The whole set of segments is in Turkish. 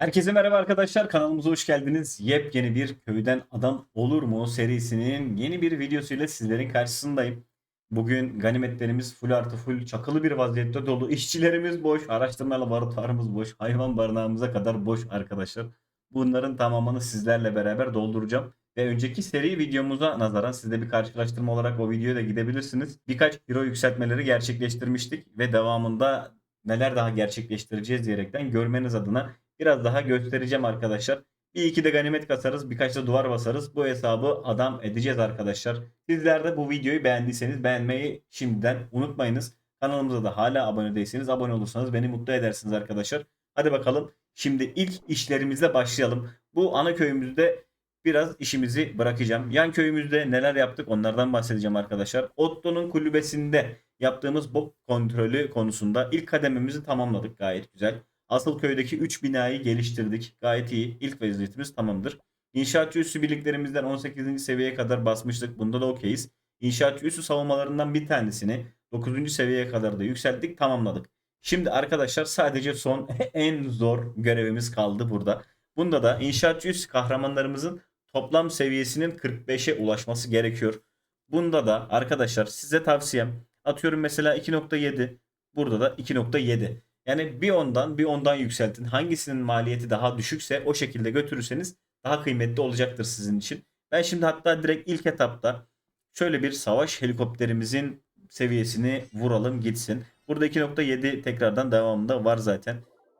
Herkese merhaba arkadaşlar kanalımıza hoş geldiniz. Yepyeni bir köyden adam olur mu serisinin yeni bir videosuyla sizlerin karşısındayım. Bugün ganimetlerimiz full artı full çakılı bir vaziyette dolu. İşçilerimiz boş, araştırma laboratuvarımız boş, hayvan barınağımıza kadar boş arkadaşlar. Bunların tamamını sizlerle beraber dolduracağım. Ve önceki seri videomuza nazaran siz de bir karşılaştırma olarak o videoya da gidebilirsiniz. Birkaç hero yükseltmeleri gerçekleştirmiştik ve devamında neler daha gerçekleştireceğiz diyerekten görmeniz adına biraz daha göstereceğim arkadaşlar. Bir iki de ganimet kasarız, birkaç da duvar basarız. Bu hesabı adam edeceğiz arkadaşlar. Sizler de bu videoyu beğendiyseniz beğenmeyi şimdiden unutmayınız. Kanalımıza da hala abone değilseniz abone olursanız beni mutlu edersiniz arkadaşlar. Hadi bakalım şimdi ilk işlerimize başlayalım. Bu ana köyümüzde biraz işimizi bırakacağım. Yan köyümüzde neler yaptık onlardan bahsedeceğim arkadaşlar. Otto'nun kulübesinde yaptığımız bok kontrolü konusunda ilk kadememizi tamamladık gayet güzel. Asıl köydeki 3 binayı geliştirdik. Gayet iyi. İlk vaziyetimiz tamamdır. İnşaatçı üssü birliklerimizden 18. seviyeye kadar basmıştık. Bunda da okeyiz. İnşaatçı üssü savunmalarından bir tanesini 9. seviyeye kadar da yükselttik. Tamamladık. Şimdi arkadaşlar sadece son en zor görevimiz kaldı burada. Bunda da inşaatçı üssü kahramanlarımızın toplam seviyesinin 45'e ulaşması gerekiyor. Bunda da arkadaşlar size tavsiyem atıyorum mesela 2.7 burada da 2.7. Yani bir ondan bir ondan yükseltin. Hangisinin maliyeti daha düşükse o şekilde götürürseniz daha kıymetli olacaktır sizin için. Ben şimdi hatta direkt ilk etapta şöyle bir savaş helikopterimizin seviyesini vuralım gitsin. Burada 2.7 tekrardan devamında var zaten.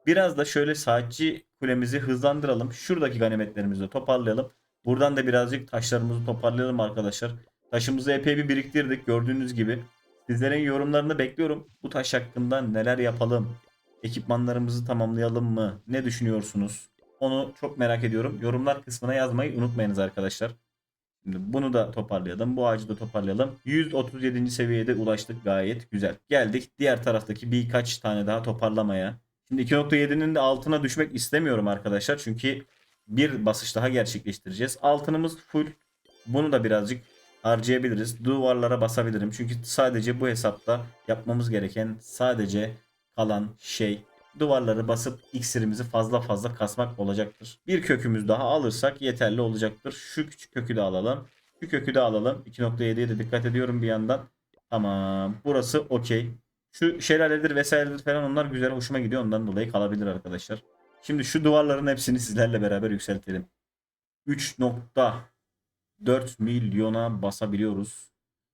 Biraz da şöyle saatçi kulemizi hızlandıralım. Şuradaki ganimetlerimizi de toparlayalım. Buradan da birazcık taşlarımızı toparlayalım arkadaşlar. Taşımızı epey bir biriktirdik gördüğünüz gibi. Sizlerin yorumlarını bekliyorum. Bu taş hakkında neler yapalım? Ekipmanlarımızı tamamlayalım mı? Ne düşünüyorsunuz? Onu çok merak ediyorum. Yorumlar kısmına yazmayı unutmayınız arkadaşlar. Şimdi bunu da toparlayalım. Bu ağacı da toparlayalım. 137. seviyede ulaştık gayet güzel. Geldik diğer taraftaki birkaç tane daha toparlamaya. Şimdi 2.7'nin de altına düşmek istemiyorum arkadaşlar. Çünkü bir basış daha gerçekleştireceğiz. Altınımız full. Bunu da birazcık harcayabiliriz. Duvarlara basabilirim. Çünkü sadece bu hesapta yapmamız gereken sadece kalan şey duvarları basıp iksirimizi fazla fazla kasmak olacaktır. Bir kökümüz daha alırsak yeterli olacaktır. Şu küçük kökü de alalım. Şu kökü de alalım. 2.7'ye de dikkat ediyorum bir yandan. Tamam. Burası okey. Şu şelaledir vesairedir falan onlar güzel hoşuma gidiyor. Ondan dolayı kalabilir arkadaşlar. Şimdi şu duvarların hepsini sizlerle beraber yükseltelim. 3.4 milyona basabiliyoruz.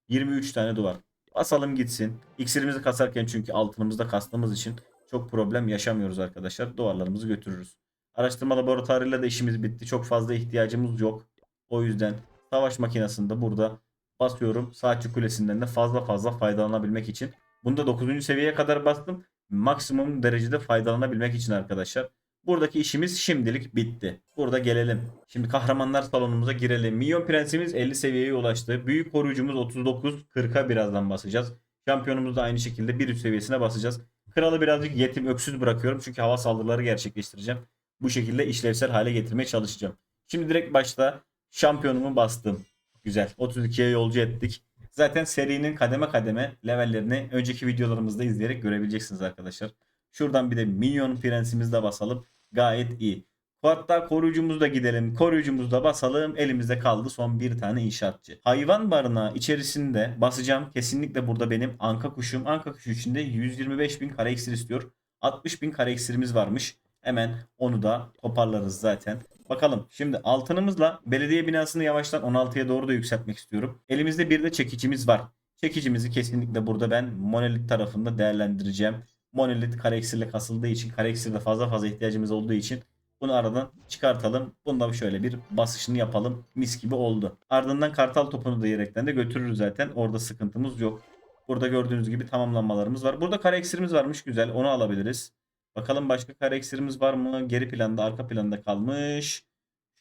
23 tane duvar. Basalım gitsin. İksirimizi kasarken çünkü altınımızda kastığımız için çok problem yaşamıyoruz arkadaşlar. Duvarlarımızı götürürüz. Araştırma laboratuvarıyla da işimiz bitti. Çok fazla ihtiyacımız yok. O yüzden savaş makinesinde burada basıyorum. Saatçi kulesinden de fazla fazla faydalanabilmek için. Bunda 9. seviyeye kadar bastım. Maksimum derecede faydalanabilmek için arkadaşlar. Buradaki işimiz şimdilik bitti. Burada gelelim. Şimdi kahramanlar salonumuza girelim. Minyon prensimiz 50 seviyeye ulaştı. Büyük koruyucumuz 39. 40'a birazdan basacağız. Şampiyonumuz da aynı şekilde bir üst seviyesine basacağız. Kralı birazcık yetim öksüz bırakıyorum. Çünkü hava saldırıları gerçekleştireceğim. Bu şekilde işlevsel hale getirmeye çalışacağım. Şimdi direkt başta şampiyonumu bastım. Güzel. 32'ye yolcu ettik. Zaten serinin kademe kademe levellerini önceki videolarımızda izleyerek görebileceksiniz arkadaşlar. Şuradan bir de minyon prensimizi de basalım. Gayet iyi. Hatta koruyucumuzu da gidelim. Koruyucumuzu da basalım. Elimizde kaldı son bir tane inşaatçı. Hayvan barınağı içerisinde basacağım. Kesinlikle burada benim anka kuşum. Anka kuşu içinde 125 bin kare iksir istiyor. 60 bin kare iksirimiz varmış. Hemen onu da toparlarız zaten. Bakalım şimdi altınımızla belediye binasını yavaştan 16'ya doğru da yükseltmek istiyorum. Elimizde bir de çekicimiz var. Çekicimizi kesinlikle burada ben monolit tarafında değerlendireceğim. Monolit kare iksirle kasıldığı için kare iksirde fazla fazla ihtiyacımız olduğu için bunu aradan çıkartalım. Bunda şöyle bir basışını yapalım. Mis gibi oldu. Ardından kartal topunu da yerekten de götürürüz zaten. Orada sıkıntımız yok. Burada gördüğünüz gibi tamamlanmalarımız var. Burada kare varmış. Güzel. Onu alabiliriz. Bakalım başka kare var mı? Geri planda, arka planda kalmış.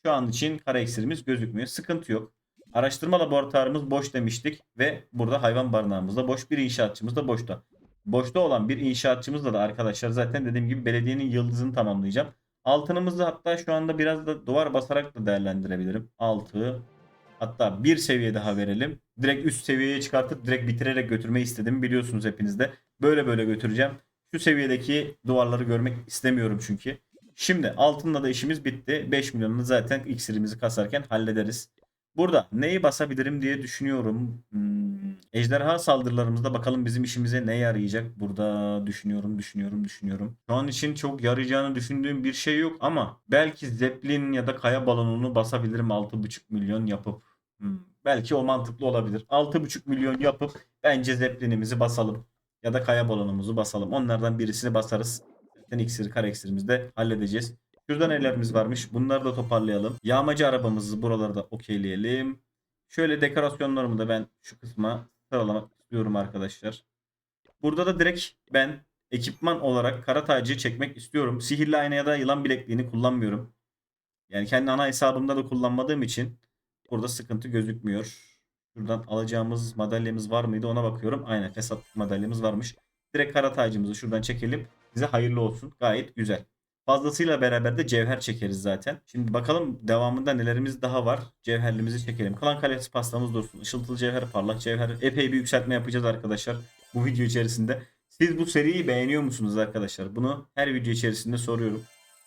Şu an için kare gözükmüyor. Sıkıntı yok. Araştırma laboratuvarımız boş demiştik ve burada hayvan barınağımız da boş. Bir inşaatçımız da boşta. Boşta olan bir inşaatçımızla da arkadaşlar zaten dediğim gibi belediyenin yıldızını tamamlayacağım. Altınımızı hatta şu anda biraz da duvar basarak da değerlendirebilirim. 6 hatta bir seviye daha verelim. Direkt üst seviyeye çıkartıp direkt bitirerek götürmeyi istedim. Biliyorsunuz hepiniz de. Böyle böyle götüreceğim. Şu seviyedeki duvarları görmek istemiyorum çünkü. Şimdi altınla da işimiz bitti. 5 milyonunu zaten iksirimizi kasarken hallederiz. Burada neyi basabilirim diye düşünüyorum. Hmm, ejderha saldırılarımızda bakalım bizim işimize ne yarayacak. Burada düşünüyorum, düşünüyorum, düşünüyorum. Şu an için çok yarayacağını düşündüğüm bir şey yok ama belki Zeppelin ya da kaya balonunu basabilirim 6,5 milyon yapıp. Hmm, belki o mantıklı olabilir. 6,5 milyon yapıp bence Zeppelin'imizi basalım. Ya da kaya balonumuzu basalım. Onlardan birisini basarız. Zaten iksiri, kara iksirimizi de halledeceğiz. Şurada nelerimiz varmış? Bunları da toparlayalım. Yağmacı arabamızı buralarda okeyleyelim. Şöyle dekorasyonlarımı da ben şu kısma sıralamak istiyorum arkadaşlar. Burada da direkt ben ekipman olarak kara tacı çekmek istiyorum. Sihirli ayna ya da yılan bilekliğini kullanmıyorum. Yani kendi ana hesabımda da kullanmadığım için burada sıkıntı gözükmüyor. Şuradan alacağımız madalyamız var mıydı ona bakıyorum. Aynen fesat madalyamız varmış. Direkt kara tacımızı şuradan çekelim. Bize hayırlı olsun. Gayet güzel. Fazlasıyla beraber de cevher çekeriz zaten. Şimdi bakalım devamında nelerimiz daha var. Cevherlimizi çekelim. Kalan kalesi pastamız dursun. Işıltılı cevher, parlak cevher. Epey bir yükseltme yapacağız arkadaşlar. Bu video içerisinde. Siz bu seriyi beğeniyor musunuz arkadaşlar? Bunu her video içerisinde soruyorum.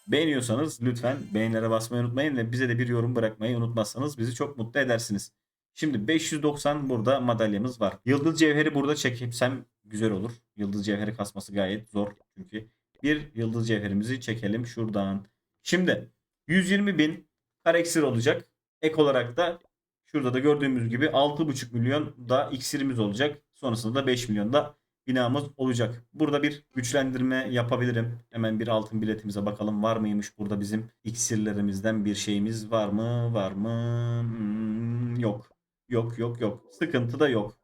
Beğeniyorsanız lütfen beğenilere basmayı unutmayın ve bize de bir yorum bırakmayı unutmazsanız bizi çok mutlu edersiniz. Şimdi 590 burada madalyamız var. Yıldız cevheri burada çekipsem güzel olur. Yıldız cevheri kasması gayet zor çünkü. Bir yıldız cevherimizi çekelim şuradan. Şimdi 120 bin kareksir olacak. Ek olarak da şurada da gördüğümüz gibi 6,5 milyon da iksirimiz olacak. Sonrasında da 5 milyon da binamız olacak. Burada bir güçlendirme yapabilirim. Hemen bir altın biletimize bakalım var mıymış burada bizim iksirlerimizden bir şeyimiz var mı? Var mı? Hmm, yok. Yok yok yok. Sıkıntı da yok.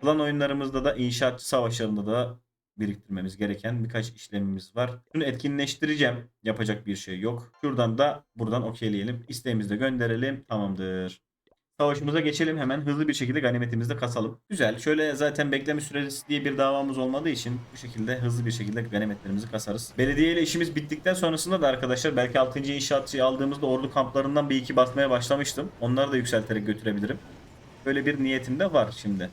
Plan oyunlarımızda da inşaatçı savaşlarında da biriktirmemiz gereken birkaç işlemimiz var. Şunu etkinleştireceğim. Yapacak bir şey yok. Şuradan da buradan okeyleyelim. İsteğimizi de gönderelim. Tamamdır. Savaşımıza geçelim hemen hızlı bir şekilde ganimetimizi de kasalım. Güzel. Şöyle zaten bekleme süresi diye bir davamız olmadığı için bu şekilde hızlı bir şekilde ganimetlerimizi kasarız. Belediye ile işimiz bittikten sonrasında da arkadaşlar belki 6. inşaatçıyı aldığımızda ordu kamplarından bir iki basmaya başlamıştım. Onları da yükselterek götürebilirim. Böyle bir niyetim de var şimdi.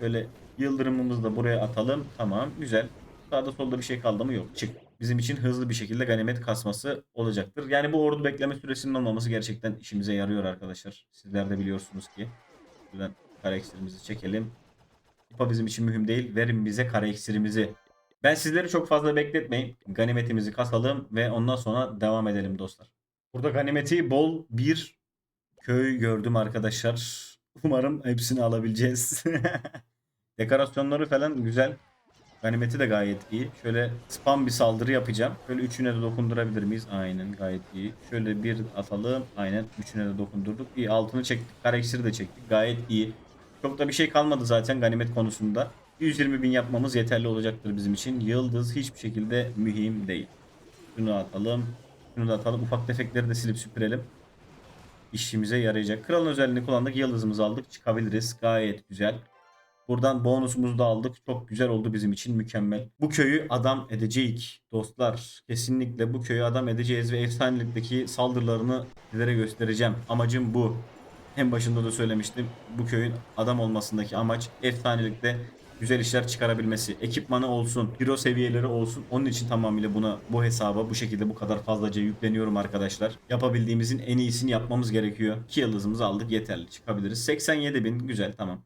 Böyle yıldırımımızı da buraya atalım. Tamam güzel. Sağda solda bir şey kaldı mı? Yok. Çık. Bizim için hızlı bir şekilde ganimet kasması olacaktır. Yani bu ordu bekleme süresinin olmaması gerçekten işimize yarıyor arkadaşlar. Sizler de biliyorsunuz ki. Buradan kare iksirimizi çekelim. İpa bizim için mühim değil. Verin bize kare iksirimizi. Ben sizleri çok fazla bekletmeyin. Ganimetimizi kasalım ve ondan sonra devam edelim dostlar. Burada ganimeti bol bir köy gördüm arkadaşlar. Umarım hepsini alabileceğiz. Dekorasyonları falan güzel. Ganimeti de gayet iyi. Şöyle spam bir saldırı yapacağım. Şöyle üçüne de dokundurabilir miyiz? Aynen gayet iyi. Şöyle bir atalım. Aynen üçüne de dokundurduk. İyi altını çektik. Kareksiri de çektik. Gayet iyi. Çok da bir şey kalmadı zaten ganimet konusunda. 120 bin yapmamız yeterli olacaktır bizim için. Yıldız hiçbir şekilde mühim değil. Şunu atalım. Şunu da atalım. Ufak defekleri de silip süpürelim. İşimize yarayacak. Kralın özelliğini kullandık. Yıldızımızı aldık. Çıkabiliriz. Gayet güzel. Buradan bonusumuzu da aldık. Çok güzel oldu bizim için mükemmel. Bu köyü adam edeceğiz dostlar. Kesinlikle bu köyü adam edeceğiz ve efsanelikteki saldırılarını sizlere göstereceğim. Amacım bu. En başında da söylemiştim. Bu köyün adam olmasındaki amaç efsanelikte güzel işler çıkarabilmesi. Ekipmanı olsun, hero seviyeleri olsun. Onun için tamamıyla buna bu hesaba bu şekilde bu kadar fazlaca yükleniyorum arkadaşlar. Yapabildiğimizin en iyisini yapmamız gerekiyor. 2 yıldızımızı aldık yeterli çıkabiliriz. 87 bin güzel tamam.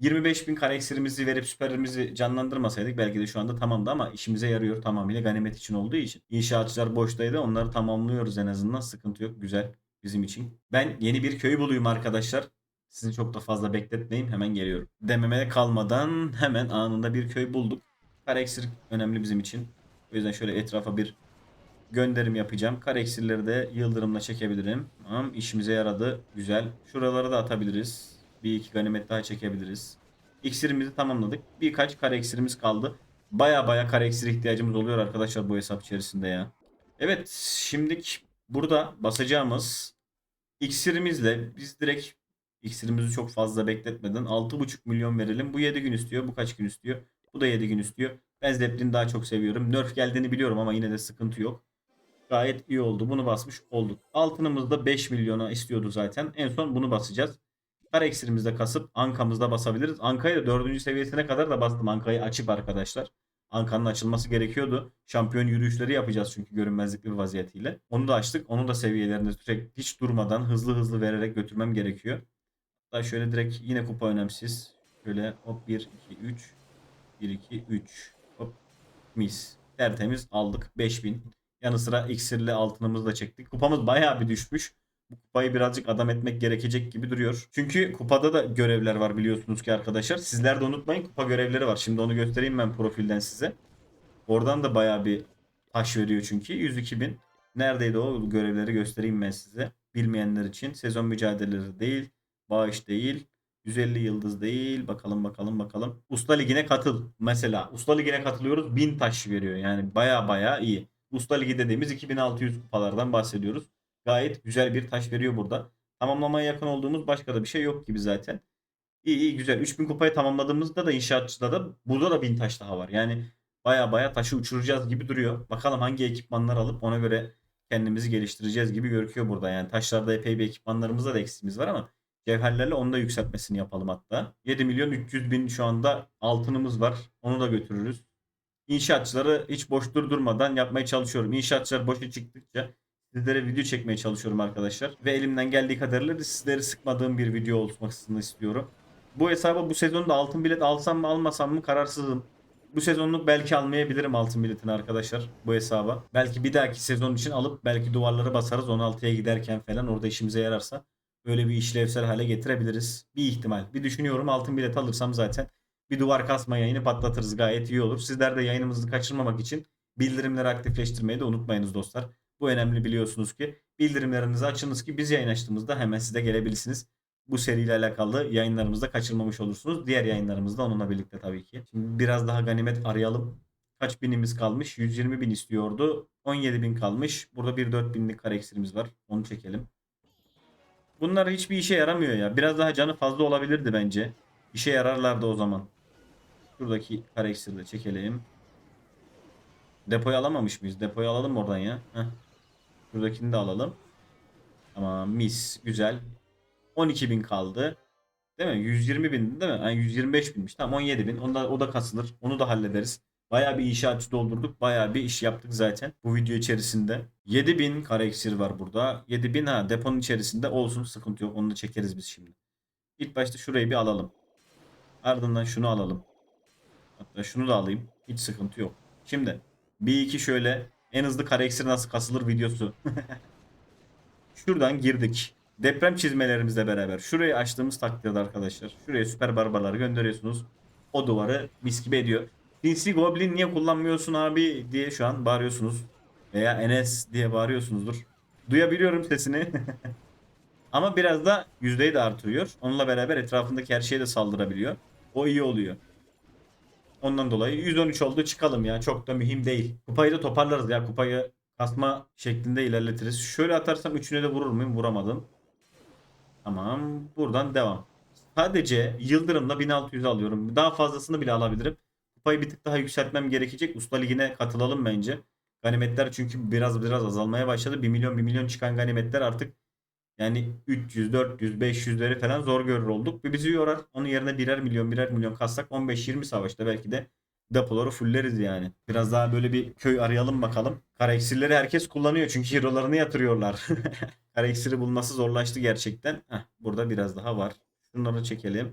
25 bin kare iksirimizi verip süperimizi canlandırmasaydık belki de şu anda tamamdı ama işimize yarıyor tamamıyla ganimet için olduğu için. İnşaatçılar boştaydı onları tamamlıyoruz en azından sıkıntı yok güzel bizim için. Ben yeni bir köy bulayım arkadaşlar. Sizi çok da fazla bekletmeyeyim hemen geliyorum. Dememe kalmadan hemen anında bir köy bulduk. Kare iksir önemli bizim için. O yüzden şöyle etrafa bir gönderim yapacağım. Kare iksirleri de yıldırımla çekebilirim. Tamam işimize yaradı. Güzel. Şuraları da atabiliriz. Bir iki ganimet daha çekebiliriz. İksirimizi tamamladık. Birkaç kare iksirimiz kaldı. Baya baya kare iksir ihtiyacımız oluyor arkadaşlar bu hesap içerisinde ya. Evet şimdilik burada basacağımız iksirimizle biz direkt iksirimizi çok fazla bekletmeden 6,5 milyon verelim. Bu 7 gün istiyor. Bu kaç gün istiyor? Bu da 7 gün istiyor. Ben Zeppelin'i daha çok seviyorum. Nerf geldiğini biliyorum ama yine de sıkıntı yok. Gayet iyi oldu. Bunu basmış olduk. Altınımız da 5 milyona istiyordu zaten. En son bunu basacağız. Kara iksirimizde kasıp ankamızda basabiliriz. Anka'yı da 4. seviyesine kadar da bastım. Anka'yı açıp arkadaşlar. Ankara'nın açılması gerekiyordu. Şampiyon yürüyüşleri yapacağız çünkü görünmezlik bir vaziyetiyle. Onu da açtık. Onu da seviyelerinde sürekli hiç durmadan hızlı hızlı vererek götürmem gerekiyor. Hatta şöyle direkt yine kupa önemsiz. Şöyle hop 1, 2, 3. 1, 2, 3. Hop mis. Tertemiz aldık 5000. Yanı sıra iksirli altınımızı da çektik. Kupamız bayağı bir düşmüş. Bu kupayı birazcık adam etmek gerekecek gibi duruyor. Çünkü kupada da görevler var biliyorsunuz ki arkadaşlar. Sizler de unutmayın kupa görevleri var. Şimdi onu göstereyim ben profilden size. Oradan da bayağı bir taş veriyor çünkü. 102 bin. Neredeydi o görevleri göstereyim ben size. Bilmeyenler için. Sezon mücadeleleri değil. Bağış değil. 150 yıldız değil. Bakalım bakalım bakalım. Usta Ligi'ne katıl. Mesela Usta Ligi'ne katılıyoruz. 1000 taş veriyor. Yani baya baya iyi. Usta Ligi dediğimiz 2600 kupalardan bahsediyoruz. Gayet güzel bir taş veriyor burada. Tamamlamaya yakın olduğumuz başka da bir şey yok gibi zaten. İyi iyi güzel. 3000 kupayı tamamladığımızda da inşaatçıda da burada da 1000 taş daha var. Yani baya baya taşı uçuracağız gibi duruyor. Bakalım hangi ekipmanlar alıp ona göre kendimizi geliştireceğiz gibi gözüküyor burada. Yani taşlarda epey bir ekipmanlarımızda da eksiğimiz var ama Cevherlerle onu da yükseltmesini yapalım hatta. 7 milyon 300 bin şu anda altınımız var. Onu da götürürüz. İnşaatçıları hiç boş durdurmadan yapmaya çalışıyorum. İnşaatçılar boşa çıktıkça sizlere video çekmeye çalışıyorum arkadaşlar. Ve elimden geldiği kadarıyla da sizleri sıkmadığım bir video olmasını istiyorum. Bu hesaba bu sezonda altın bilet alsam mı almasam mı kararsızım. Bu sezonluk belki almayabilirim altın biletini arkadaşlar bu hesaba. Belki bir dahaki sezon için alıp belki duvarları basarız 16'ya giderken falan orada işimize yararsa böyle bir işlevsel hale getirebiliriz. Bir ihtimal. Bir düşünüyorum altın bilet alırsam zaten bir duvar kasma yayını patlatırız gayet iyi olur. Sizler de yayınımızı kaçırmamak için bildirimleri aktifleştirmeyi de unutmayınız dostlar. Bu önemli biliyorsunuz ki. Bildirimlerinizi açınız ki biz yayın açtığımızda hemen size gelebilirsiniz. Bu seriyle alakalı yayınlarımızda kaçırmamış olursunuz. Diğer yayınlarımızda onunla birlikte tabii ki. Şimdi biraz daha ganimet arayalım. Kaç binimiz kalmış? 120 bin istiyordu. 17 bin kalmış. Burada bir 4 binlik kare var. Onu çekelim. Bunlar hiçbir işe yaramıyor ya. Biraz daha canı fazla olabilirdi bence. İşe yararlardı o zaman. Şuradaki kare de çekelim. Depoyu alamamış mıyız? Depoyu alalım oradan ya. Heh. Şuradakini de alalım. Tamam mis. Güzel. 12 bin kaldı. Değil mi? 120 bin değil mi? Yani 125 binmiş. Tamam 17 bin. Onda, o da kasılır. Onu da hallederiz. Bayağı bir inşaatçı doldurduk. Bayağı bir iş yaptık zaten bu video içerisinde. 7000 kare eksir var burada. 7000 ha deponun içerisinde olsun sıkıntı yok. Onu da çekeriz biz şimdi. İlk başta şurayı bir alalım. Ardından şunu alalım. Hatta şunu da alayım. Hiç sıkıntı yok. Şimdi bir iki şöyle en hızlı eksir nasıl kasılır videosu. Şuradan girdik. Deprem çizmelerimizle beraber şurayı açtığımız takdirde arkadaşlar. Şuraya süper barbarları gönderiyorsunuz. O duvarı mis gibi ediyor. Sinsi Goblin niye kullanmıyorsun abi diye şu an bağırıyorsunuz. Veya Enes diye bağırıyorsunuzdur. Duyabiliyorum sesini. Ama biraz da yüzdeyi de artırıyor. Onunla beraber etrafındaki her şeye de saldırabiliyor. O iyi oluyor. Ondan dolayı 113 oldu çıkalım ya. Çok da mühim değil. Kupayı da toparlarız ya. Kupayı kasma şeklinde ilerletiriz. Şöyle atarsam üçüne de vurur muyum? Vuramadım. Tamam. Buradan devam. Sadece Yıldırım'la 1600 alıyorum. Daha fazlasını bile alabilirim. Kupayı bir tık daha yükseltmem gerekecek. Usta Ligi'ne katılalım bence. Ganimetler çünkü biraz biraz azalmaya başladı. 1 milyon 1 milyon çıkan ganimetler artık yani 300, 400, 500'leri falan zor görür olduk. Ve bizi yorar. Onun yerine birer milyon birer milyon kassak 15-20 savaşta belki de depoları fulleriz yani. Biraz daha böyle bir köy arayalım bakalım. Kara iksirleri herkes kullanıyor çünkü hero'larını yatırıyorlar. Kara iksiri bulması zorlaştı gerçekten. Heh, burada biraz daha var. Şunları çekelim.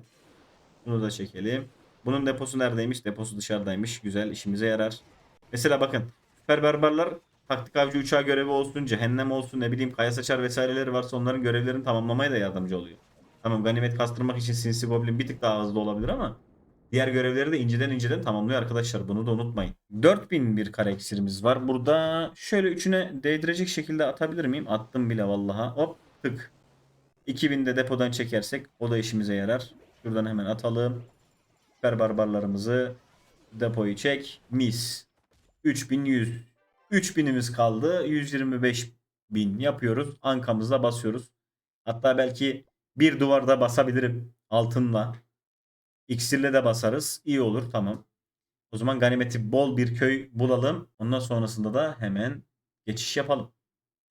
Bunu da çekelim. Bunun deposu neredeymiş? Deposu dışarıdaymış. Güzel işimize yarar. Mesela bakın. Süper barbarlar taktik avcı uçağı görevi olsun, cehennem olsun, ne bileyim kaya saçar vesaireleri varsa onların görevlerini tamamlamaya da yardımcı oluyor. Tamam ganimet kastırmak için sinsi goblin bir tık daha hızlı olabilir ama diğer görevleri de inceden inceden tamamlıyor arkadaşlar. Bunu da unutmayın. 4000 bir kare eksirimiz var. Burada şöyle üçüne değdirecek şekilde atabilir miyim? Attım bile vallaha. Hop tık. 2000 de depodan çekersek o da işimize yarar. Şuradan hemen atalım. Süper barbarlarımızı depoyu çek. Mis. 3100. 3000'imiz kaldı. 125 bin yapıyoruz. Ankamızla basıyoruz. Hatta belki bir duvarda basabilirim altınla. İksirle de basarız. İyi olur tamam. O zaman ganimeti bol bir köy bulalım. Ondan sonrasında da hemen geçiş yapalım.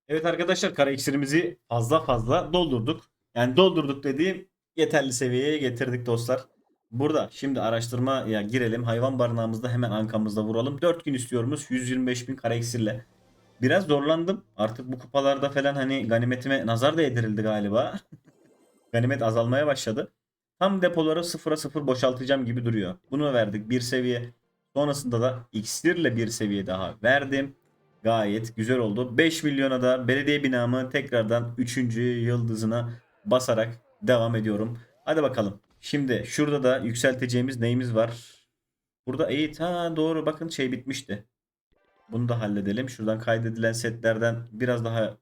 Evet arkadaşlar kara iksirimizi fazla fazla doldurduk. Yani doldurduk dediğim yeterli seviyeye getirdik dostlar. Burada şimdi araştırmaya girelim. Hayvan barınağımızda hemen ankamızda vuralım. 4 gün istiyoruz 125 bin kara iksirle. Biraz zorlandım. Artık bu kupalarda falan hani ganimetime nazar değdirildi galiba. Ganimet azalmaya başladı. Tam depoları sıfıra sıfır boşaltacağım gibi duruyor. Bunu verdik bir seviye. Sonrasında da iksirle bir seviye daha verdim. Gayet güzel oldu. 5 milyona da belediye binamı tekrardan 3. yıldızına basarak devam ediyorum. Hadi bakalım. Şimdi şurada da yükselteceğimiz neyimiz var? Burada eğit ha doğru bakın şey bitmişti. Bunu da halledelim. Şuradan kaydedilen setlerden biraz daha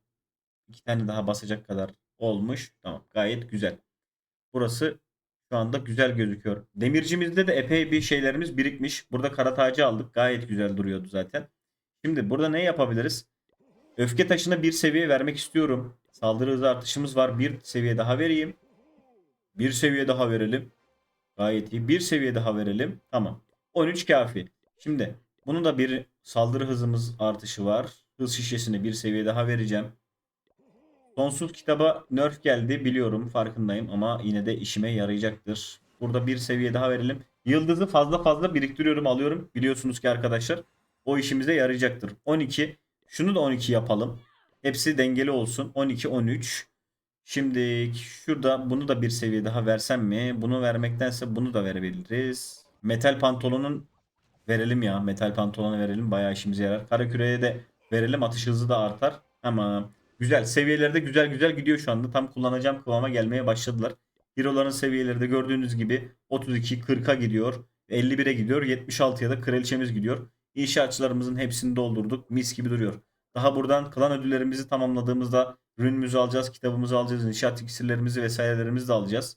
iki tane daha basacak kadar olmuş. Tamam gayet güzel. Burası şu anda güzel gözüküyor. Demircimizde de epey bir şeylerimiz birikmiş. Burada kara tacı aldık. Gayet güzel duruyordu zaten. Şimdi burada ne yapabiliriz? Öfke taşına bir seviye vermek istiyorum. Saldırı hızı artışımız var. Bir seviye daha vereyim. Bir seviye daha verelim. Gayet iyi. Bir seviye daha verelim. Tamam. 13 kafi. Şimdi bunun da bir saldırı hızımız artışı var. Hız şişesine bir seviye daha vereceğim. Sonsuz kitaba nerf geldi biliyorum farkındayım ama yine de işime yarayacaktır. Burada bir seviye daha verelim. Yıldızı fazla fazla biriktiriyorum alıyorum. Biliyorsunuz ki arkadaşlar o işimize yarayacaktır. 12. Şunu da 12 yapalım. Hepsi dengeli olsun. 12 13. Şimdi şurada bunu da bir seviye daha versem mi? Bunu vermektense bunu da verebiliriz. Metal pantolonun verelim ya. Metal pantolonu verelim. Bayağı işimize yarar. Kara küreye de verelim. Atış hızı da artar. Ama güzel. Seviyelerde güzel güzel gidiyor şu anda. Tam kullanacağım kıvama gelmeye başladılar. Hero'ların seviyeleri de gördüğünüz gibi 32 40'a gidiyor. 51'e gidiyor. 76'ya da kraliçemiz gidiyor. İnşaatçılarımızın hepsini doldurduk. Mis gibi duruyor. Daha buradan klan ödüllerimizi tamamladığımızda ürünümüzü alacağız, kitabımızı alacağız, inşaat iksirlerimizi vesairelerimizi de alacağız.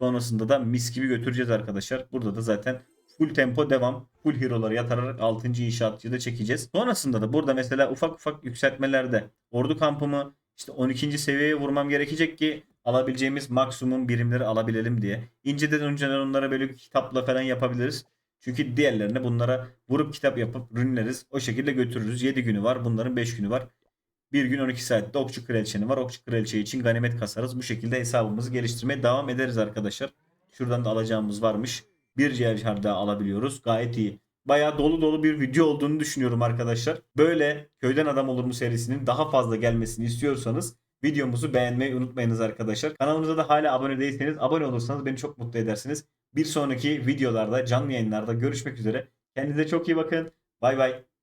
Sonrasında da mis gibi götüreceğiz arkadaşlar. Burada da zaten full tempo devam. Full hero'ları yatararak 6. inşaatçıyı da çekeceğiz. Sonrasında da burada mesela ufak ufak yükseltmelerde ordu kampımı işte 12. seviyeye vurmam gerekecek ki alabileceğimiz maksimum birimleri alabilelim diye. İnceden önceden onlara böyle kitapla falan yapabiliriz. Çünkü diğerlerine bunlara vurup kitap yapıp rünleriz. O şekilde götürürüz. 7 günü var. Bunların 5 günü var. Bir gün 12 saatte okçu kraliçeni var. Okçu kraliçe için ganimet kasarız. Bu şekilde hesabımızı geliştirmeye devam ederiz arkadaşlar. Şuradan da alacağımız varmış. Bir cevher daha alabiliyoruz. Gayet iyi. Bayağı dolu dolu bir video olduğunu düşünüyorum arkadaşlar. Böyle köyden adam olur mu serisinin daha fazla gelmesini istiyorsanız videomuzu beğenmeyi unutmayınız arkadaşlar. Kanalımıza da hala abone değilseniz abone olursanız beni çok mutlu edersiniz. Bir sonraki videolarda canlı yayınlarda görüşmek üzere. Kendinize çok iyi bakın. Bay bay.